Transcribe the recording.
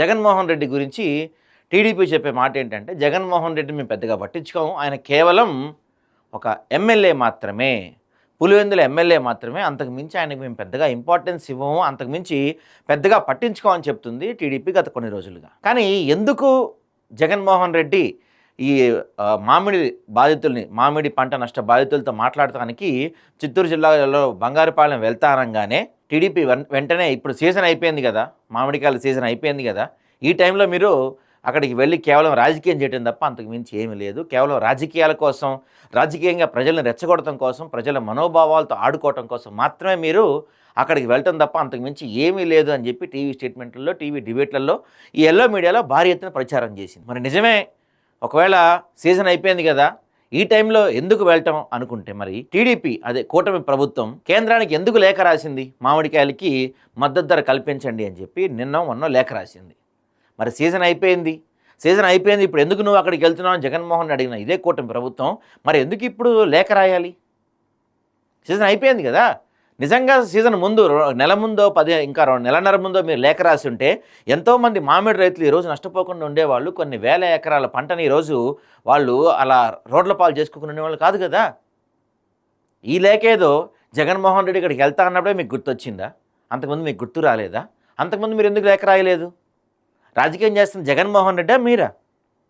జగన్మోహన్ రెడ్డి గురించి టీడీపీ చెప్పే మాట ఏంటంటే జగన్మోహన్ రెడ్డి మేము పెద్దగా పట్టించుకోము. ఆయన కేవలం ఒక ఎమ్మెల్యే మాత్రమే. పులివెందుల ఎమ్మెల్యే మాత్రమే. అంతకు మించి ఆయనకు మేము పెద్దగా ఇంపార్టెన్స్ ఇవ్వము. అంతకు మించి పెద్దగా పట్టించుకోమని చెప్తుంది టీడీపీ గత కొన్ని రోజులుగా. కానీ ఎందుకు జగన్మోహన్ రెడ్డి ఈ మామిడి బాధితుల్ని మామిడి పంట నష్ట బాధితులతో మాట్లాడటానికి చిత్తూరు జిల్లాలో బంగారుపాలెం వెళ్తానంగానే టీడీపీ వెన్- వెంటనే ఇప్పుడు సీజన్ అయిపోయింది కదా మామిడికాయల సీజన్ అయిపోయింది కదా ఈ టైంలో మీరు అక్కడికి వెళ్ళి కేవలం రాజకీయం చేయడం తప్ప అంతకు మించి ఏమీ లేదు. కేవలం రాజకీయాల కోసం రాజకీయంగా ప్రజలను రెచ్చగొడటం కోసం ప్రజల మనోభావాలతో ఆడుకోవటం కోసం మాత్రమే మీరు అక్కడికి వెళ్ళటం తప్ప అంతకు మించి ఏమీ లేదు అని చెప్పి టీవీ స్టేట్మెంట్లలో టీవీ డిబేట్లలో ఈ ఎల్లో మీడియాలో భారీ ఎత్తున ప్రచారం చేసింది. మరి నిజమే ఒకవేళ సీజన్ అయిపోయింది కదా ఈ టైంలో ఎందుకు వెళ్ళటం అనుకుంటే మరి టీడీపీ అదే కూటమి ప్రభుత్వం కేంద్రానికి ఎందుకు లేఖ రాసింది? మామిడికాయలకి మద్దతు ధర కల్పించండి అని చెప్పి నిన్న మొన్న లేఖ రాసింది. మరి సీజన్ అయిపోయింది. సీజన్ అయిపోయింది ఇప్పుడు ఎందుకు నువ్వు అక్కడికి వెళ్తున్నావు అని జగన్మోహన్ అడిగిన ఇదే కూటమి ప్రభుత్వం మరి ఎందుకు ఇప్పుడు లేఖ రాయాలి? సీజన్ అయిపోయింది కదా. నిజంగా సీజన్ ముందు నెల ముందో పది ఇంకా రో- నెలన్నర ముందో మీరు లేఖ రాసి ఉంటే ఎంతోమంది మామిడి రైతులు ఈరోజు నష్టపోకుండా ఉండేవాళ్ళు. కొన్ని వేల ఎకరాల పంటని ఈరోజు వాళ్ళు అలా రోడ్ల పాలు చేసుకోకుండా ఉండేవాళ్ళు కాదు కదా. ఈ లేఖ ఏదో జగన్మోహన్ రెడ్డి ఇక్కడికి వెళ్తా అన్నప్పుడే మీకు గుర్తొచ్చిందా? అంతకుముందు మీకు గుర్తు రాలేదా? అంతకుముందు మీరు ఎందుకు లేఖ రాయలేదు? రాజకీయం చేస్తున్న జగన్మోహన్ రెడ్డా మీరా?